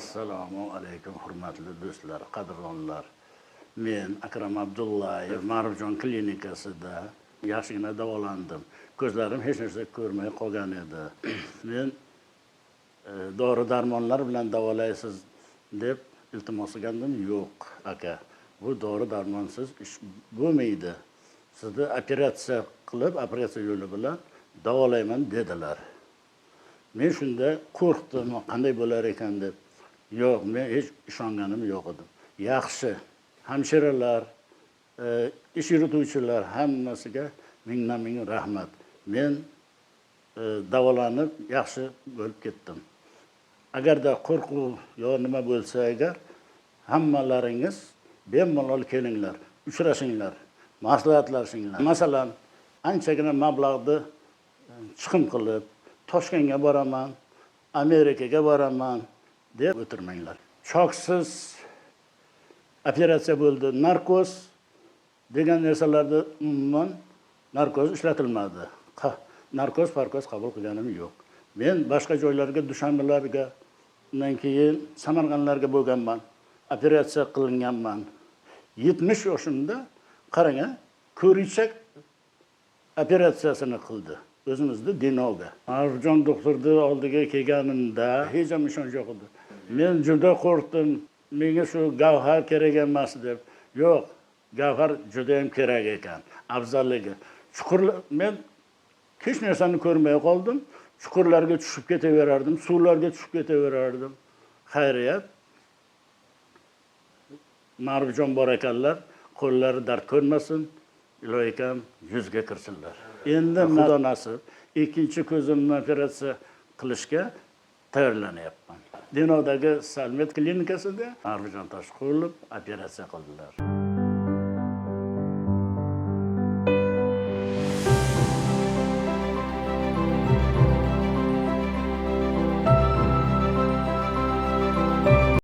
assalomu alaykum hurmatli do'stlar qadrdonlar men akram abdullayev ma'rufjon klinikasida yaxshigina davolandim. Ko'zlarim hech narsa ko'rmay qolgan edi. Men e, dori darmonlar bilan davolaysiz deb iltimos qilgandim. Yo'q aka bu dori darmonsiz ish bo'lmaydi. Sizni operatsiya qilib operatsiya yo'li bilan davolayman dedilar. Men shunda qo'rqdim. Qanday bo'lar ekan deb yo'q men hech ishonganim yo'q edi. Yaxshi. Hamshiralar e, ish yurituvchilar hammasiga mingdan ming rahmat. Men e, davolanib yaxshi bo'lib ketdim. Agarda qo'rquv yo nima bo'lsa agar hammalaringiz bemalol kelinglar uchrashinglar maslahatlashinglar masalan anchagina mablag'ni e, chiqim qilib toshkentga boraman amerikaga boraman deb o'tirmanglar. Choksiz operatsiya bo'ldi. Narkoz degan narsalarda umuman narkoz ishlatilmadi. Narkoz parkoz qabul qilganim yo'q. Men boshqa joylarga dushanbalarga undan keyin samarqandlarga bo'lganman operatsiya qilinganman. Yetmish yoshimda qarang a ko'richak operatsiyasini qildi. O'zimizni dinoga arifjon doktorni oldiga kelganimda hech ham ishonch yo'q edi men juda qo'rqdim menga shu gavhar kerak emas deb yo'q gavhar judayam kerak ekan afzalligi chuqurlar men hech narsani ko'rmay qoldim chuqurlarga tushib ketaverardim suvlarga tushib ketaverardim xayriyat ma'rufjon bor ekanlar qo'llari dard ko'rmasin iloyikam yuzga kirsinlar endi xudo nasib ikkinchi ko'zimni operatsiya qilishga tayyorlanyapman. Denovdagi salmet klinikasida ma'rufjon toshqulov operatsiya qildilar